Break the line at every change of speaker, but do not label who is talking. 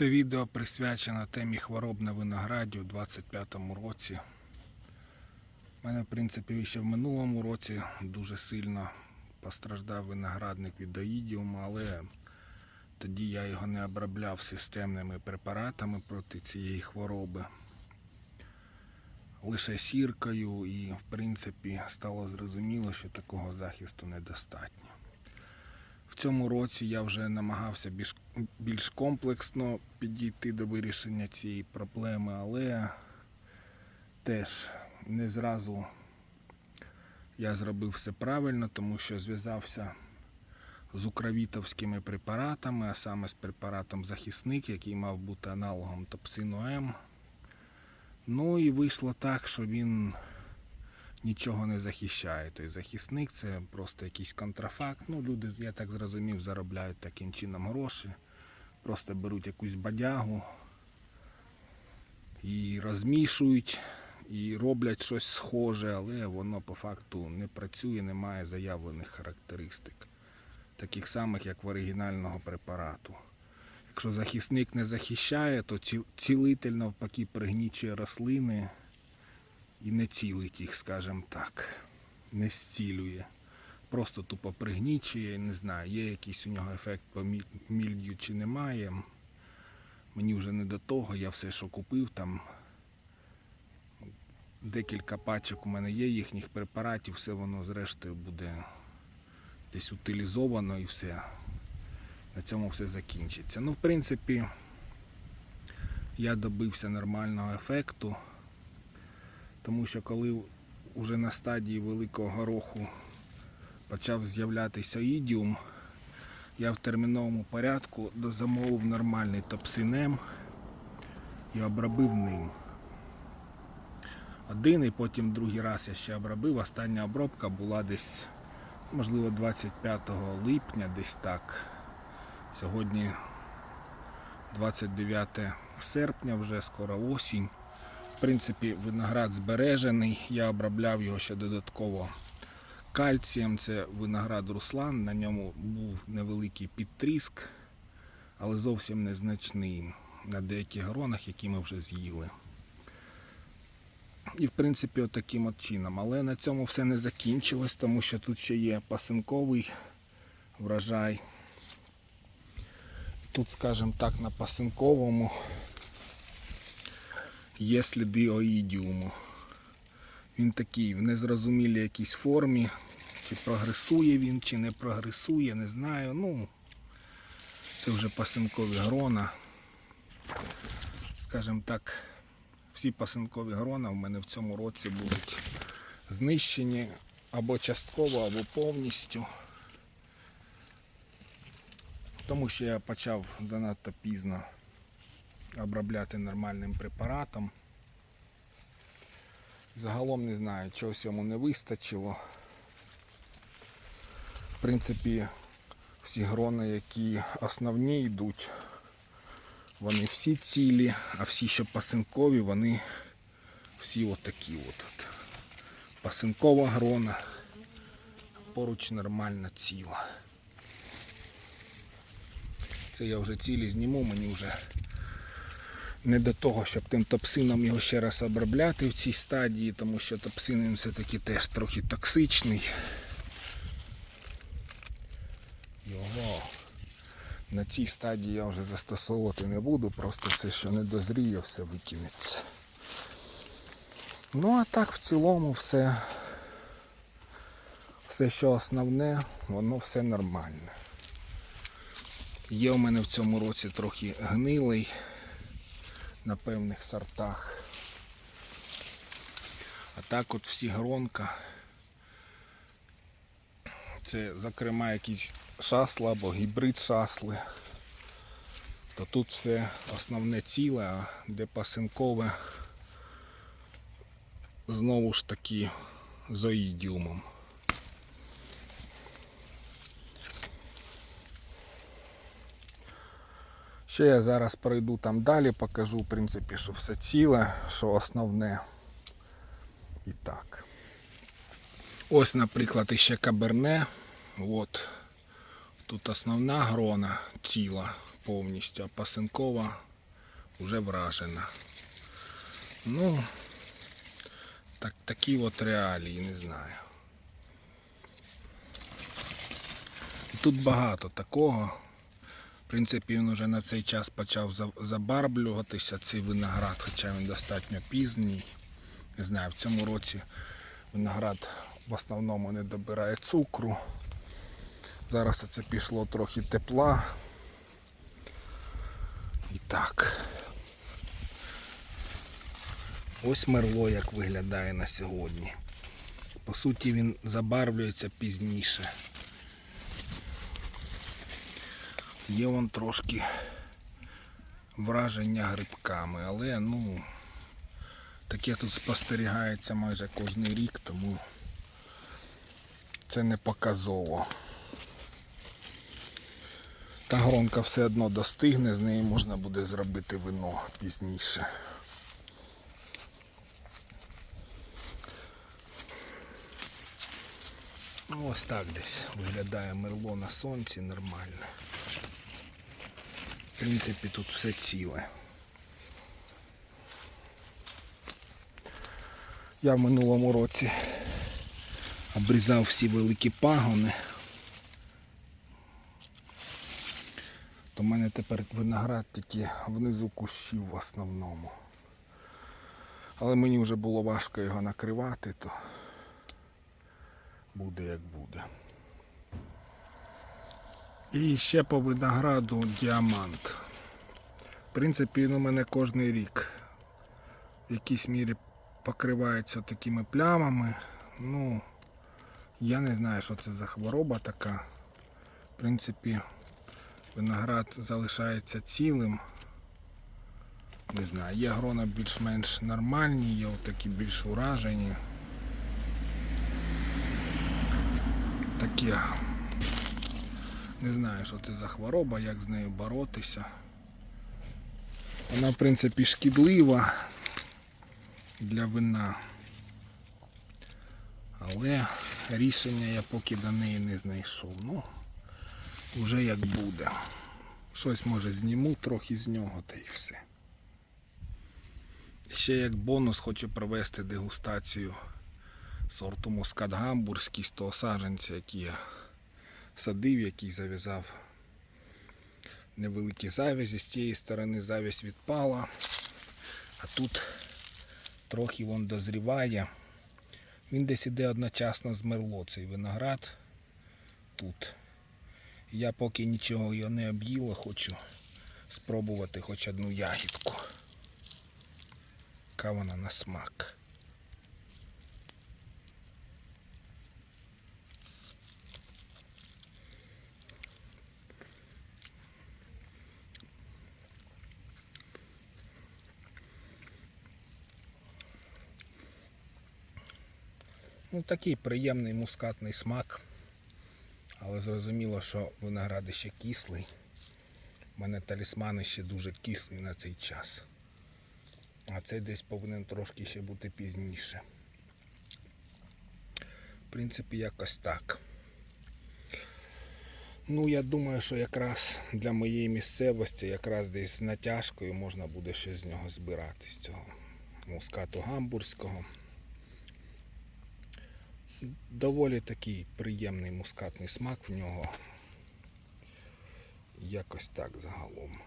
Це відео присвячено темі хвороб на винограді у 25-му році. У мене, в принципі, ще в минулому році дуже сильно постраждав виноградник від доїдіуму, але тоді я його не обробляв системними препаратами проти цієї хвороби. Лише сіркою і, в принципі, стало зрозуміло, що такого захисту недостатньо. В цьому році я вже намагався більш, більш комплексно підійти до вирішення цієї проблеми, але теж не зразу я зробив все правильно, тому що зв'язався з укровітовськими препаратами, а саме з препаратом захисник, який мав бути аналогом топсину М. Ну і вийшло так, що він нічого не захищає. Той захисник це просто якийсь контрафакт. Ну, люди, я так зрозумів, заробляють таким чином гроші. Просто беруть якусь бадягу і розмішують, і роблять щось схоже, але воно по факту не працює, не має заявлених характеристик. Таких самих, як в оригінального препарату. Якщо захисник не захищає, то ці- цілитель навпаки пригнічує рослини і не цілить їх, скажімо так, не зцілює. Просто тупо пригнічує, не знаю, є якийсь у нього ефект по мільдю чи немає. Мені вже не до того, я все, що купив, там декілька пачок у мене є їхніх препаратів, все воно зрештою буде десь утилізовано і все. На цьому все закінчиться. Ну, в принципі, я добився нормального ефекту. Тому що коли вже на стадії великого гороху почав з'являтися ідіум, я в терміновому порядку дозамовив нормальний топсинем і обробив ним. Один і потім другий раз я ще обробив. Остання обробка була десь, можливо, 25 липня, десь так. Сьогодні 29 серпня, вже скоро осінь. В принципі, виноград збережений. Я обробляв його ще додатково кальцієм. Це виноград Руслан. На ньому був невеликий підтріск, але зовсім незначний на деяких гронах, які ми вже з'їли. І в принципі, отаким от чином. Але на цьому все не закінчилось, тому що тут ще є пасинковий врожай. Тут, скажімо так, на пасинковому є сліди оїдіуму. Він такий в незрозумілій якійсь формі. Чи прогресує він, чи не прогресує, не знаю. Ну, це вже пасинкові грона. Скажімо так, всі пасинкові грона в мене в цьому році будуть знищені або частково, або повністю. Тому що я почав занадто пізно обробляти нормальним препаратом. Загалом не знаю, чогось йому не вистачило. В принципі, всі грони, які основні йдуть, вони всі цілі, а всі, що пасинкові, вони всі отакі от. от. Пасинкова грона поруч нормально ціла. Це я вже цілі зніму, мені вже не до того, щоб тим топсином його ще раз обробляти в цій стадії, тому що топсин він все-таки теж трохи токсичний. Його на цій стадії я вже застосовувати не буду, просто все, що не дозріє, все викинеться. Ну а так в цілому все, все, що основне, воно все нормальне. Є у мене в цьому році трохи гнилий на певних сортах. А так от всі гронка. Це, зокрема, якісь шасла або гібрид шасли. То тут все основне ціле, а де пасинкове знову ж таки з Ще я зараз пройду там далі, покажу, в принципі, що все ціле, що основне. І так. Ось, наприклад, іще каберне. От. Тут основна грона ціла повністю, а пасинкова вже вражена. Ну, так, такі от реалії, не знаю. Тут багато такого. В принципі, він вже на цей час почав забарблюватися, цей виноград, хоча він достатньо пізній. Не знаю, в цьому році виноград в основному не добирає цукру. Зараз це пішло трохи тепла. І так. Ось мерло як виглядає на сьогодні. По суті, він забарвлюється пізніше. Є вон трошки враження грибками, але ну таке тут спостерігається майже кожен рік, тому це не показово. Та гронка все одно достигне, з неї можна буде зробити вино пізніше. Ну, Ось так десь виглядає мерло на сонці нормально. В принципі, тут все ціле. Я в минулому році обрізав всі великі пагони. То в мене тепер виноград тільки внизу кущів в основному. Але мені вже було важко його накривати, то буде як буде. І ще по винограду діамант. В принципі, він у мене кожен рік в якійсь мірі покривається такими плямами. Ну, я не знаю, що це за хвороба така. В принципі, виноград залишається цілим. Не знаю, є грона більш-менш нормальні, є такі більш уражені. Таке. Не знаю, що це за хвороба, як з нею боротися. Вона, в принципі, шкідлива для вина. Але рішення я поки до неї не знайшов. Ну, вже як буде. Щось може зніму трохи з нього та й все. Ще як бонус хочу провести дегустацію сорту мускат гамбурзький з того саджанця, який я садив, який зав'язав невеликі завязі. З цієї сторони завязь відпала, а тут трохи вон дозріває. Він десь іде одночасно з мерло цей виноград тут. Я поки нічого його не об'їла, хочу спробувати хоч одну ягідку. Яка вона на смак. Ну, такий приємний мускатний смак. Але зрозуміло, що виноград ще кислий. У мене талісмани ще дуже кислий на цей час. А цей десь повинен трошки ще бути пізніше. В принципі, якось так. Ну, я думаю, що якраз для моєї місцевості, якраз десь з натяжкою можна буде ще з нього збирати, з цього мускату гамбурзького. Доволі такий приємний мускатний смак в нього. Якось так загалом.